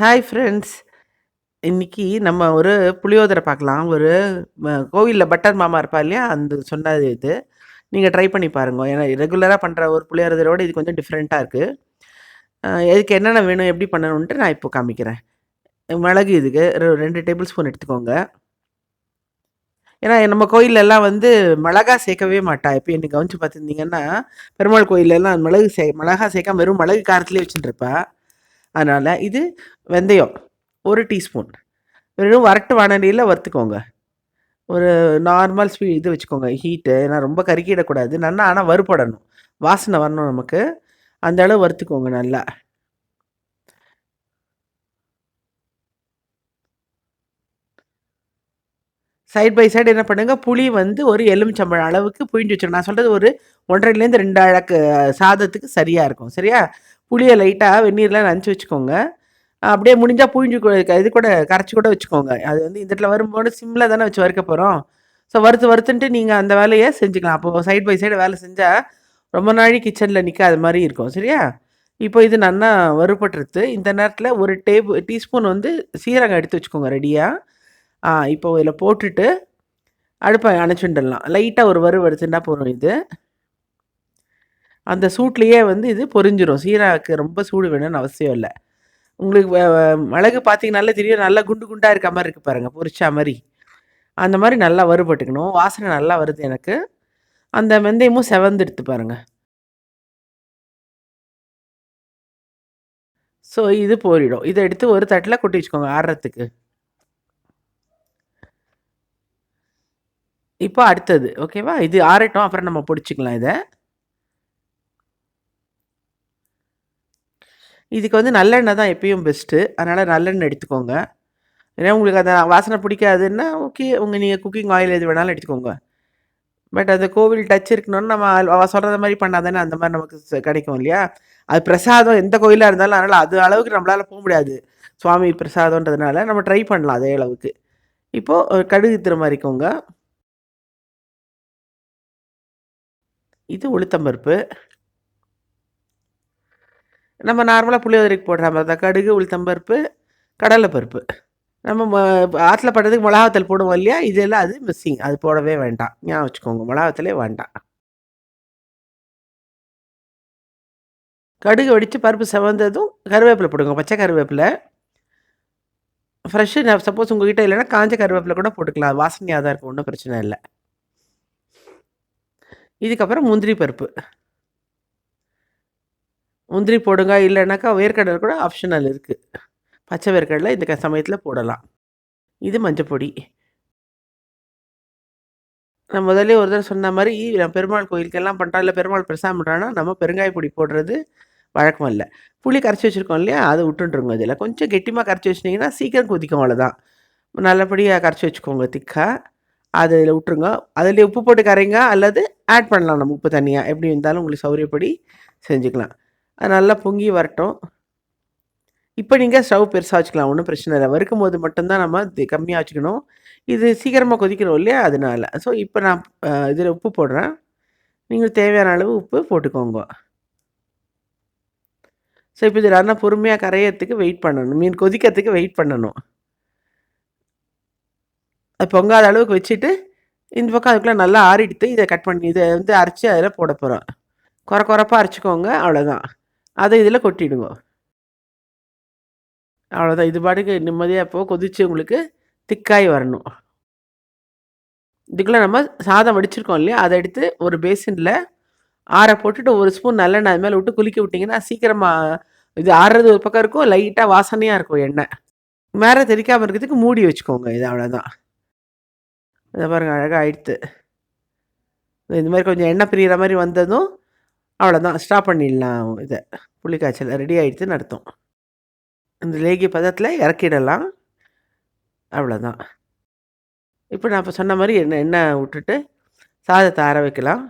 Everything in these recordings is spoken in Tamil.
ஹாய் ஃப்ரெண்ட்ஸ் இன்னைக்கு நம்ம ஒரு புளியோதரை பார்க்கலாம். ஒரு கோவிலில் பட்டர் மாமா இருப்பா இல்லையா? அந்த சொன்னது இது. நீங்கள் ட்ரை பண்ணி பாருங்கள் ஏன்னா ரெகுலராக பண்ணுற ஒரு புளியோதரோட இது கொஞ்சம் டிஃப்ரெண்ட்டாக இருக்குது இதுக்கு என்னென்ன வேணும் எப்படி பண்ணணுன்ட்டு நான் இப்போ காமிக்கிறேன். மிளகு இதுக்கு ரெண்டு டேபிள் ஸ்பூன் எடுத்துக்கோங்க. ஏன்னா நம்ம கோயிலெல்லாம் வந்து மிளகா சேர்க்கவே மாட்டா. இப்போ என்னை கவனிச்சு பார்த்துருந்தீங்கன்னா பெருமாள் கோயிலெல்லாம் மிளகு சே மிளகா சேர்க்காம வெறும் மிளகு காரத்துலேயே வச்சுட்டுருப்பா அதனால் இது வெந்தயம் ஒரு டீஸ்பூன். வெறும் வறட்டு வானலியில் வறுத்துக்கோங்க. ஒரு நார்மல் ஸ்பீ இது வச்சுக்கோங்க ஹீட்டு. ஏன்னா ரொம்ப கருக்கிடக்கூடாது நல்லா ஆனால் வறுபடணும். வாசனை வரணும் நமக்கு. அந்த அளவு வறுத்துக்கோங்க நல்லா. சைட் பை சைடு என்ன பண்ணுங்கள் புளி வந்து ஒரு எலுமிச்சம்பழம் அளவுக்கு புழிஞ்சு வச்சுக்கணும் நான் சொல்கிறது ஒரு ஒன்றரைலேருந்து ரெண்டு அழக்கு சாதத்துக்கு சரியாக இருக்கும். சரியா? புளியை லைட்டாக வெந்நீரில் நனைச்சி வச்சுக்கோங்க. அப்படியே முடிஞ்சால் புழிஞ்சு இது கூட கரைச்சி கூட வச்சுக்கோங்க. அது வந்து இந்த இடத்துல வரும்போது சிம்மில் தானே வச்சு வறுக்க போகிறோம் ஸோ வறுத்து வறுத்துன்ட்டு நீங்கள் அந்த வேலையை செஞ்சுக்கலாம். அப்போது சைடு பை சைடு வேலை செஞ்சால் ரொம்ப நாளைக்கு கிச்சனில் நிற்காத மாதிரி இருக்கும். சரியா? இப்போ இது நல்லா வறுபட்டுருது இந்த நேரத்தில் ஒரு டேபிள் டீஸ்பூன் வந்து சீரகம் எடுத்து வச்சுக்கோங்க ரெடியாக ஆ இப்போ இதில் போட்டுட்டு அடுப்பை அணைச்சுண்டுடலாம் லைட்டாக ஒரு வறு வறுத்துட்டா போகிறோம் இது. அந்த சூட்லேயே வந்து இது பொரிஞ்சிடும் சீராக்கு ரொம்ப சூடு வேணும்னு அவசியம் இல்லை. உங்களுக்கு மிளகு பார்த்தீங்கனாலே தெரியும். நல்லா குண்டு குண்டாக இருக்க மாதிரி இருக்குது பாருங்கள் பொரிச்சா மாதிரி. அந்த மாதிரி நல்லா வறுபட்டுக்கணும் வாசனை நல்லா வருது எனக்கு. அந்த வெந்தயமும் செவந்துடுத்து பாருங்கள் ஸோ இது போரிடும். இதை எடுத்து ஒரு தட்டில் கொட்டி வச்சுக்கோங்க ஆடுறதுக்கு இப்போ அடுத்தது ஓகேவா இது ஆறட்டும் அப்புறம் நம்ம பிடிச்சிக்கலாம் இதை. இதுக்கு வந்து நல்லெண்ணெய் தான் எப்பயும் பெஸ்ட்டு அதனால் நல்லெண்ணெய் எடுத்துக்கோங்க. ஏன்னா உங்களுக்கு அந்த வாசனை பிடிக்காதுன்னா ஓகே உங்கள் நீங்கள் குக்கிங் ஆயில் எது வேணாலும் எடுத்துக்கோங்க. பட் அந்த கோவில் டச் இருக்கணும்னு நம்ம அவள் சொல்கிற மாதிரி பண்ணாதானே அந்த மாதிரி நமக்கு கிடைக்கும் இல்லையா? அது பிரசாதம் எந்த கோயிலாக இருந்தாலும் அதனால் அது அளவுக்கு நம்மளால் போக முடியாது. சுவாமி பிரசாதம்ன்றதுனால நம்ம ட்ரை பண்ணலாம் அதே அளவுக்கு. இப்போது கடுகு திருமாரிக்கோங்க இது உளுத்தம்பருப்பு நம்ம நார்மலாக புளியோதரைக்கு போடுற மாதிரி தான். கடுகு உளுத்தம்பருப்பு கடலைப்பருப்பு நம்ம ஆற்றுல பண்ணுறதுக்கு மிளகாத்தல் போடுவோம் இல்லையா? இதெல்லாம் அது மிஸ்ஸிங் அது போடவே வேண்டாம். ஞாபகம் வச்சுக்கோங்க. மிளகாத்தலே வேண்டாம். கடுகு வெடித்து பருப்பு செவந்ததும் கருவேப்பிலை போடுங்க. பச்சை கருவேப்பிலை. ஃப்ரெஷ்ஷு நான் சப்போஸ் உங்ககிட்ட இல்லைன்னா காஞ்ச கருவேப்பிலை கூட போட்டுக்கலாம். வாசனையாக தான் இருக்கும். ஒன்றும் பிரச்சனை இல்லை. இதுக்கப்புறம் முந்திரி பருப்பு. முந்திரி போடுங்க இல்லைனாக்கா வேர்க்கடலை கூட ஆப்ஷனல் இருக்குது பச்சை வேர்க்கடலை இந்த க- சமயத்தில் போடலாம். இது மஞ்சப்பொடி நான் முதல்ல ஒரு தடவை சொன்ன மாதிரி நான் பெருமாள் கோயிலுக்கெல்லாம் பண்ணுறோம் இல்லை பெருமாள் பிரசாதம் பண்ணுறோன்னா நம்ம பெருங்காய பொடி போடுறது வழக்கம் இல்லை. புளி கரைச்சி வச்சுருக்கோம் இல்லையா அதை விட்டுட்டுருங்க இதில். கொஞ்சம் கெட்டிமாக கரைச்சி வச்சிட்டிங்கன்னா சீக்கிரம் கொதிக்கும் அவ்வளோதான் நல்லபடியாக கரைச்சி வச்சுக்கோங்க திக்காக அது இதில் விட்டுருங்க. அதில் உப்பு போட்டு கரைங்க அல்லது ஆட் பண்ணலாம் நம்ம உப்பு தனியாக எப்படி இருந்தாலும் உங்களுக்கு சௌரியப்படி செஞ்சுக்கலாம். அது நல்லா பொங்கி வரட்டும். இப்போ நீங்கள் ஸ்டவ் பெருசாக வச்சுக்கலாம். ஒன்றும் பிரச்சனை இல்லை. வறுக்கும் போது மட்டும்தான் நம்ம கம்மியாக வச்சுக்கணும். இது சீக்கிரமாக கொதிக்கிறோம் இல்லையா? அதனால. ஸோ இப்போ நான் இதில் உப்பு போடுறேன். நீங்கள் தேவையான அளவு உப்பு போட்டுக்கோங்க. ஸோ இப்போ இது நல்லா பொறுமையாக கரையிறதுக்கு வெயிட் பண்ணணும். மீன் கொதிக்கிறதுக்கு வெயிட் பண்ணணும். அது பொங்காத அளவுக்கு வச்சுட்டு இந்த பக்கம் அதுக்குள்ளே நல்லா ஆறிடுத்து இதை கட் பண்ணி இதை வந்து அரைச்சி அதில் போட போகிறோம் குறை குறைப்பாக அரைச்சிக்கோங்க அவ்வளோதான். அதை இதில் கொட்டிடுங்க. அவ்வளோதான். இது பாட்டுக்கு நிம்மதியாக இப்போ கொதிச்சு உங்களுக்கு திக்காய் வரணும். இதுக்குள்ளே நம்ம சாதம் வடிச்சிருக்கோம் இல்லையா? அதை எடுத்து ஒரு பேசினில் ஆற போட்டுட்டு ஒரு ஸ்பூன் நல்லெண்ணெய் அது மேலே விட்டு குலுக்கி விட்டிங்கன்னா சீக்கிரமாக இது ஆறுறது ஒரு பக்கம் இருக்கும் லைட்டாக வாசனையாக இருக்கும் எண்ணெய். மேலே தெரிக்காமல் இருக்கிறதுக்கு மூடி வச்சுக்கோங்க இது அவ்வளோதான். இதை பாருங்க அழகாக ஆயிடுத்து இந்த மாதிரி கொஞ்சம் எண்ணெய் பிரிகிற மாதிரி வந்ததும் அவ்வளோதான் ஸ்டாப் பண்ணிடலாம் இதை. புளிக்காய்ச்சல் ரெடி ஆகிடுத்து நடத்தும் இந்த லேகி பதத்தில் இறக்கிடலாம். அவ்வளோதான் இப்போ நான் இப்போ சொன்ன மாதிரி எண்ணெய் எண்ணெய் விட்டுட்டு சாதத்தை ஆற வைக்கலாம்.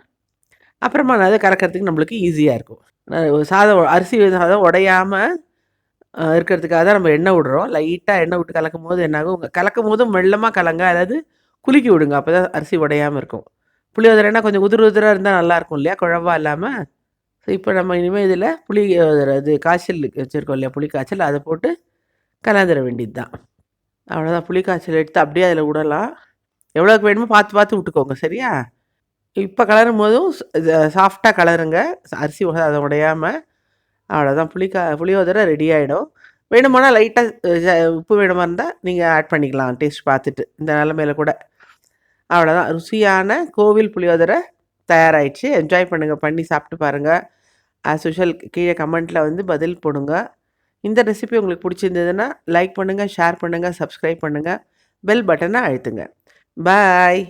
அப்புறமா நான் அதை கறக்கிறதுக்கு நம்மளுக்கு ஈஸியாக இருக்கும். சாதம் அரிசி சாதம் உடையாமல் இருக்கிறதுக்காக தான் நம்ம எண்ணெய் விடுறோம். லைட்டாக எண்ணெய் விட்டு கலக்கும் போது என்னாகும் கலக்கும் போதும் மெல்லமாக கலங்க. அதாவது குலுக்கி விடுங்க. அப்போ தான் அரிசி உடையாமல் இருக்கும். புளியோதரைனா கொஞ்சம் உதிர் உதிராக இருந்தால் நல்லா இருக்கும் இல்லையா? குழவா இல்லாமல் ஸோ இப்போ நம்ம இனிமேல் இதில் புளி இது காய்ச்சல் வச்சுருக்கோம் இல்லையா? புளி காய்ச்சல் அதை போட்டு கலந்துட வேண்டியது தான் அவ்வளோதான் புளிக்காய்ச்சல் எடுத்து அப்படியே அதில் விடலாம். எவ்வளோக்கு வேணுமோ பார்த்து பார்த்து விட்டுக்கோங்க. சரியா? இப்போ கலரும் போதும். சாஃப்டாக கலருங்க. அரிசி அதை உடையாமல் அவ்வளோதான் புளிக்கா புளியோதரை ரெடி ஆகிடும் வேணுமானால் லைட்டாக உப்பு வேணுமா இருந்தால் நீங்கள் ஆட் பண்ணிக்கலாம். டேஸ்ட் பார்த்துட்டு. இந்த நிலமையில கூட. அவ்வளோதான் ருசியான கோவில் புளியோதரை தயாராகிடுச்சு என்ஜாய் பண்ணுங்கள் பண்ணி சாப்பிட்டு பாருங்கள் ஆஸ் யூஷுவல் கீழே கமெண்ட்டில் வந்து பதில் போடுங்க. இந்த ரெசிபி உங்களுக்கு பிடிச்சிருந்ததுன்னா லைக் பண்ணுங்கள் ஷேர் பண்ணுங்கள் சப்ஸ்கிரைப் பண்ணுங்கள் பெல் பட்டனை அழுத்துங்க. பாய்